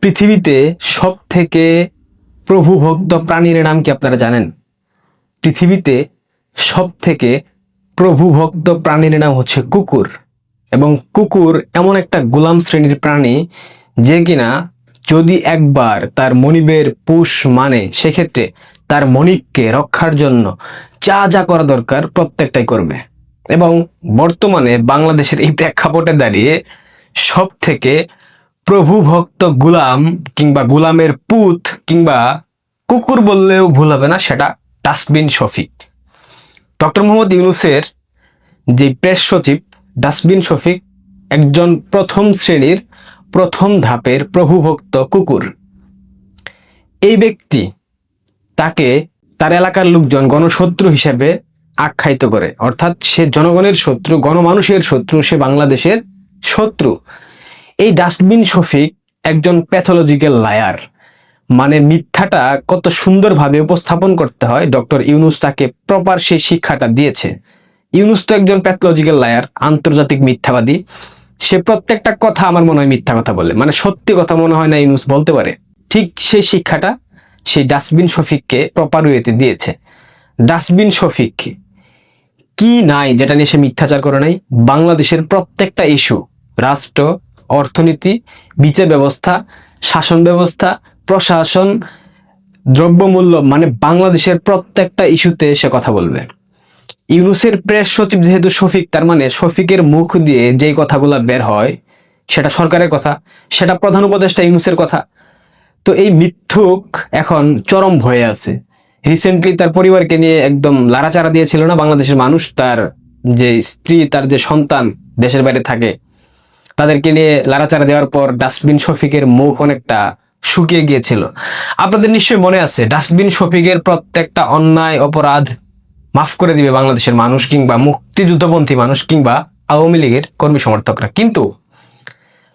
পৃথিবীতে সব থেকে প্রভুভক্ত প্রাণীর নাম কি আপনারা জানেন? পৃথিবীতে সব থেকে প্রভুভক্ত প্রাণীর নাম হচ্ছে কুকুর। এবং কুকুর এমন একটা গোলাম শ্রেণির প্রাণী যে কিনা যদি একবার তার মনিবের পুষ মানে সেক্ষেত্রে তার মনিককে রক্ষার জন্য যা যা করা দরকার প্রত্যেকটাই করবে। এবং বর্তমানে বাংলাদেশের এই প্রেক্ষাপটে দাঁড়িয়ে সব থেকে প্রভুভক্ত গুলাম কিংবা গুলামের পুত কিংবা কুকুর বললেও ভুল হবে না, সেটা ডাস্টবিন শফিক। ডক্টর মোহাম্মদ ইউনুসের যে প্রেস সচিব, ডাস্টবিন শফিক একজন প্রথম শ্রেণির প্রথম ধাপের প্রভুভক্ত কুকুর। এই ব্যক্তি তাকে তার এলাকার লোকজন গণশত্রু হিসেবে আখ্যায়িত করে। অর্থাৎ সে জনগণের শত্রু, গণমানুষের শত্রু, সে বাংলাদেশের শত্রু। এই ডাস্টবিন শফিক একজন প্যাথোলজিক্যাল লায়ার। মানে মিথ্যাটা কত সুন্দরভাবে উপস্থাপন করতে হয়, ডক্টর ইউনুস তাকে প্রপার সেই শিক্ষাটা দিয়েছে। ইউনুস তো একজন প্যাথোলজিক্যাল লায়ার, আন্তর্জাতিক মিথ্যাবাদী। সে প্রত্যেকটা কথা আমার মনে হয় মিথ্যা কথা বলে। মানে সত্যি কথা মনে হয় না ইউনুস বলতে পারে। ঠিক সেই শিক্ষাটা সেই ডাস্টবিন শফিককে প্রপার ওয়েতে দিয়েছে। ডাস্টবিন শফিক কি নাই যেটা নিয়ে সে মিথ্যাচার করে নাই? বাংলাদেশের প্রত্যেকটা ইস্যু রাষ্ট্র অর্থনীতি, বিচার ব্যবস্থা, শাসন ব্যবস্থা, প্রশাসন, দ্রব্যমূল্য মানে বাংলাদেশের প্রত্যেকটা ইস্যুতে সে কথা বলবে। ইউনুসের প্রেস সচিব যেহেতু শফিক, তার মানে শফিকের মুখ দিয়ে যেই কথাগুলো বের হয়, সেটা সরকারের কথা, সেটা প্রধান উপদেষ্টা ইউনুসের কথা। তো এই মিথ্যুক এখন চরম ভয়ে আছে। রিসেন্টলি তার পরিবারকে নিয়ে একদম লাড়াচাড়া দিয়েছিল না বাংলাদেশের মানুষ, তার যে স্ত্রী, তার যে সন্তান দেশের বাইরে থাকে তাদেরকে নিয়ে লাড়াচাড়া দেওয়ার পর ডাস্টবিন শফিকের মুখ অনেকটা শুকিয়ে গিয়েছিল। আপনাদের নিশ্চয়ই মনে আছে, ডাস্টবিন শফিকের প্রত্যেকটা অন্যায় অপরাধ মাফ করে দিবে বাংলাদেশের মানুষ কিংবা মুক্তিযুদ্ধপন্থী মানুষ কিংবা আওয়ামী লীগের কর্মী সমর্থকরা। কিন্তু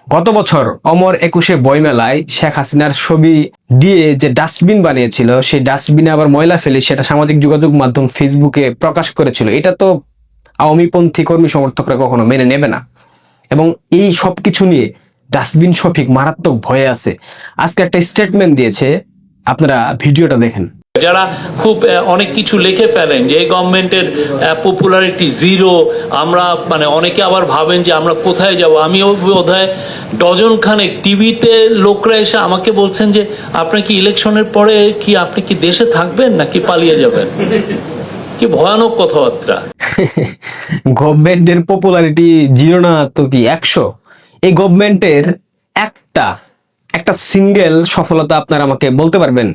গত বছর অমর একুশে বইমেলায় শেখ হাসিনার ছবি দিয়ে যে ডাস্টবিন বানিয়েছিল, সেই ডাস্টবিনে আবার ময়লা ফেলে সেটা সামাজিক যোগাযোগ মাধ্যম ফেসবুকে প্রকাশ করেছিল। এটা তো আওয়ামীপন্থী কর্মী সমর্থকরা কখনো মেনে নেবে না। এবং এই সব কিছু নিয়ে ডাস্টবিন শফিক মারাত্মক ভয়ে আছে। আজকে একটা স্টেটমেন্ট দিয়েছে, আপনারা ভিডিওটা দেখেন। যারা খুব অনেক কিছু লিখে ফেলেন যে এই গভর্নমেন্টের পপুলারিটি জিরো আমরা মানে অনেকে আবার ভাবেন যে আমরা কোথায় যাব। আমিও বোধহয় ডজন খানেক টিভিতে লোকরা এসে আমাকে বলছেন যে আপনি কি ইলেকশনের পরে কি আপনি কি দেশে থাকবেন নাকি পালিয়ে যাবেন? কি ভয়ানক কথাবার্তা। গভর্নমেন্টের পপুলারিটি জিরো না তো কি, একশো? এই গভর্নমেন্টের একটা একটা সিঙ্গেল সফলতা আপনারা আমাকে বলতে পারবেন।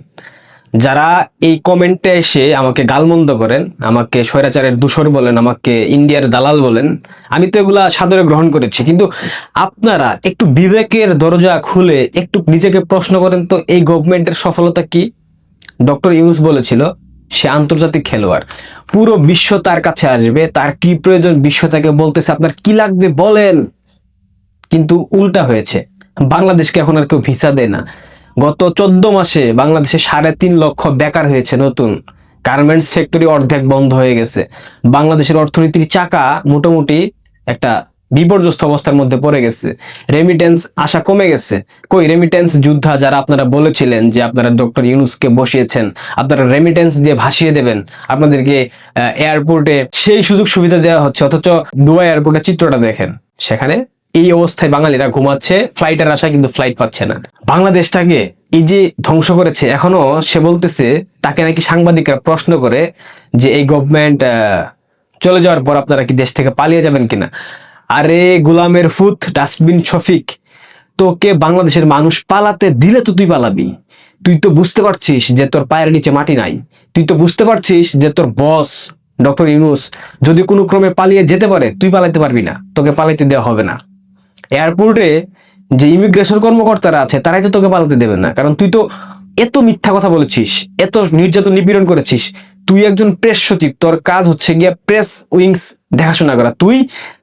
যারা এই কমেন্টে এসে আমাকে গালমন্দ করেন, আমাকে স্বৈরাচারের দূষর বলেন, আমাকে ইন্ডিয়ার দালাল বলেন, আমি তো এগুলা সাদরে গ্রহণ করেছি। কিন্তু আপনারা একটু বিবেকের দরজা খুলে একটু নিজেকে প্রশ্ন করেন তো এই গভর্নমেন্টের সফলতা কি? ডক্টর ইউস বলেছিল সে আন্তর্জাতিক খেলোয়াড়। পুরো বিশ্ব তার কাছে আসবে, তার কি প্রয়োজন বিশ্ব তাকে বলতেছে, আপনার কি লাগবে বলেন। কিন্তু উল্টা হয়েছে, বাংলাদেশকে এখন আর কেউ ভিসা দেয় না। গত চোদ্দ মাসে বাংলাদেশে সাড়ে তিন লক্ষ বেকার হয়েছে নতুন। গার্মেন্টস ফ্যাক্টরি অর্ধেক বন্ধ হয়ে গেছে। বাংলাদেশের অর্থনীতির চাকা মোটামুটি একটা বিপর্যস্ত অবস্থার মধ্যে পড়ে গেছে। রেমিটেন্স আশা কমে গেছে। কই রেমিটেন্স যোদ্ধা যারা আপনারা বলেছিলেন যে আপনারা ডক্টর ইউনুসকে বসিয়েছেন, আপনারা রেমিটেন্স দিয়ে ভাসিয়ে দেবেন, আপনাদেরকে এয়ারপোর্টে সেই সুযোগ সুবিধা দেওয়া হচ্ছে, অথচ দুবাই এয়ারপোর্টের চিত্রটা দেখেন। সেখানে এই অবস্থায় বাঙালিরা ঘুমাচ্ছে ফ্লাইটের আশা কিন্তু ফ্লাইট পাচ্ছে না। বাংলাদেশটাকে এই যে ধ্বংস করেছে, এখনও সে বলতেছে, তাকে নাকি সাংবাদিকরা প্রশ্ন করে যে এই গভর্নমেন্ট চলে যাওয়ার পর আপনারা কি দেশ থেকে পালিয়ে যাবেন কিনা? আরে গুলামের ফুত, ডাস্টবিন শফিক, তোকে বাংলাদেশের মানুষ পালাতে দিলে তো তুই পালাবি। তুই তো বুঝতে পারছিস যে তোর পায়ের নিচে মাটি নাই। তুই তো বুঝতে পারছিস যে তোর বস, ডক্টর ইউনুস, যদি কোনো ক্রমে পালিয়ে যেতে পারে, তুই পালাইতে পারবি না। তোকে পালাইতে দেওয়া হবে না। এয়ারপোর্টে যে ইমিগ্রেশন কর্মকর্তারা আছে, তারাই তো তোকে পালাতে দেবে না। কারণ তুই তো এত মিথ্যা কথা বলেছিস, এত নির্যাতন নিপীড়ন করেছিস। তুই একজন প্রেস সচিব, তোর কাজ হচ্ছে গিয়ে প্রেস উইংস দেখাশোনা করা। তুই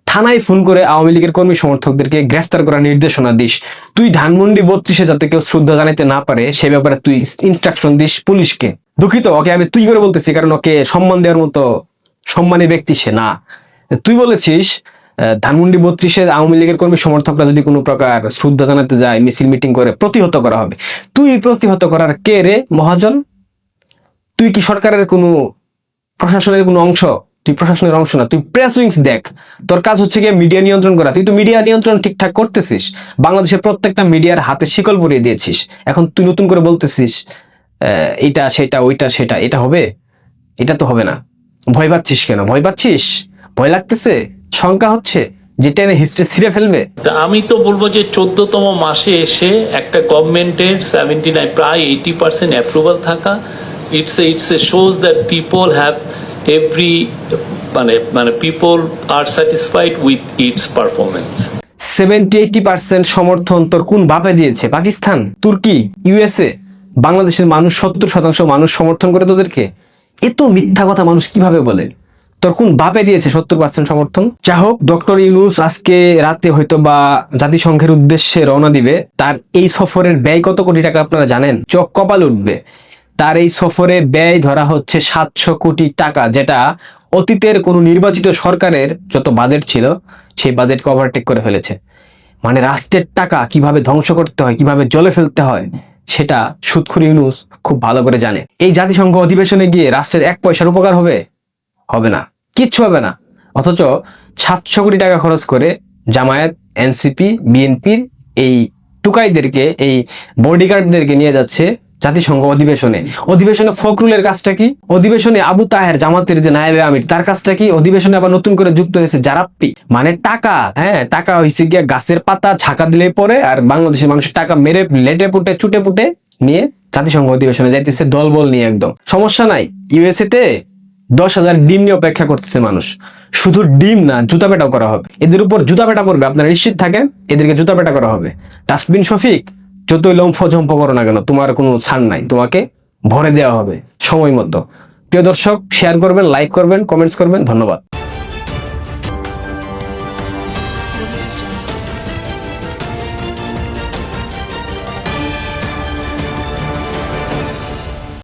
থানায় ফোন করে আওয়ামী লীগের কর্মী সমর্থকদেরকে গ্রেফতার করার নির্দেশনা দিস। তুই ধানমন্ডি বত্রিশে যাতে কেউ শ্রদ্ধা জানাইতে না পারে, সে ব্যাপারে তুই ইনস্ট্রাকশন দিস পুলিশকে। দুঃখিত, ওকে আমি তুই করে বলতেছি, কারণ ওকে সম্মান দেওয়ার মতো সম্মানী ব্যক্তি সে না। তুই বলেছিস ধানমন্ডি বত্রিশে আওয়ামী লীগের কর্মী সমর্থকরা যদি কোনো প্রকার শ্রদ্ধা জানাতে যায়, মিছিল মিটিং করে, প্রতিহত করা হবে। তুই প্রতিহত করার কে রে, মহাজন? তুই কি সরকারের কোনো, প্রশাসনের কোনো অংশ? তুই প্রশাসনের অংশ না, তুই প্রেস উইংস দেখ। তোর কাজ হচ্ছে গিয়ে মিডিয়া নিয়ন্ত্রণ করা। তুই তো মিডিয়া নিয়ন্ত্রণ ঠিকঠাক করতেছিস। বাংলাদেশের প্রত্যেকটা মিডিয়ার হাতে শিকল পরিয়ে দিয়েছিস। এখন তুই নতুন করে বলতেছিস এটা, সেটা, ওইটা, সেটা, এটা হবে? এটা তো হবে না। ভয় পাচ্ছিস কেন? ভয় পাচ্ছিস? ভয় লাগতেছে? শঙ্কা হচ্ছে? যে টেনে হিস্ট্রি ছিঁড়ে ফেলবে? আমি তো বলব যে চোদ্দতম মাসে এসে একটা গভর্নমেন্টের সেভেন্টি নাইন প্রায় এইটি পার্সেন্ট অ্যাপ্রুভাল থাকা। It's a it's a shows that people have every মানে মানে people are satisfied with its performance seventy eighty percent সমর্থন তোর কোন বাপে দিয়েছে? পাকিস্তান? তুর্কি? ইউএসএ বাংলাদেশের মানুষ, সত্তর শতাংশ মানুষ সমর্থন করে তোদেরকে? এত মিথ্যা কথা মানুষ কীভাবে বলে? তোর কোন বাপে দিয়েছে সত্তর পার্সেন্ট সমর্থন? যা হোক, ডক্টর ইউনুস আজকে রাতে হয়তো বা জাতিসংঘের উদ্দেশ্যে রওনা দিবে। তার এই সফরের ব্যয় কত কোটি টাকা আপনারা জানেন? চোখ কপাল উঠবে। তার এই সফরে ব্যয় ধরা হচ্ছে সাতশো কোটি টাকা, যেটা অতীতের কোনো নির্বাচিত সরকারের যত বাজেট ছিল, সেই বাজেটকে ওভারটেক করে ফেলেছে। মানে রাষ্ট্রের টাকা কীভাবে ধ্বংস করতে হয়, কীভাবে জলে ফেলতে হয়, সেটা সুৎখুর ইউনুস খুব ভালো করে জানে। এই জাতিসংঘ অধিবেশনে গিয়ে রাষ্ট্রের এক পয়সার উপকার হবে? হবে না। কিচ্ছু হবে না। অথচ সাতশো কোটি টাকা খরচ করে জামায়াত, এনসিপি, বিএনপির এই টুকাইদেরকে, এই বডিগার্ডদেরকে নিয়ে যাচ্ছে জাতিসংঘ অধিবেশনে। অধিবেশনে ফখরুলের কাজটা কি? অধিবেশনে আবু তাহের, জামাতের যে নায়েবে আমির, তার কাজটা কি? অধিবেশনে আবার নতুন করে যুক্ত হয়েছে জারাপ্পি মানে টাকা হ্যাঁ টাকা হয়েছে গিয়া গাছের পাতা ছাকা দিলে পরে আর বাংলাদেশের মানুষের টাকা মেরে লেটে পুটে চুটে পুটে নিয়ে জাতিসংঘ অধিবেশনে যাইতেছে দলবল নিয়ে একদম। সমস্যা নাই ইউএসএ তে দশ হাজার ডিম নিয়ে অপেক্ষা করতেছে মানুষ। শুধু ডিম না, জুতা পেটাও করা হবে। এদের উপর জুতা পেটা পড়বে আপনারা নিশ্চিত থাকেন? এদেরকে জুতা পেটা করা হবে। ডাস্টবিন শফিক যতই লম্ফ ঝম্প করো না কেন, তোমার কোনো ছাড় নাই। তোমাকে ভরে দেওয়া হবে। সময় মতো। প্রিয় দর্শক শেয়ার করবেন লাইক করবেন কমেন্টস করবেন। ধন্যবাদ।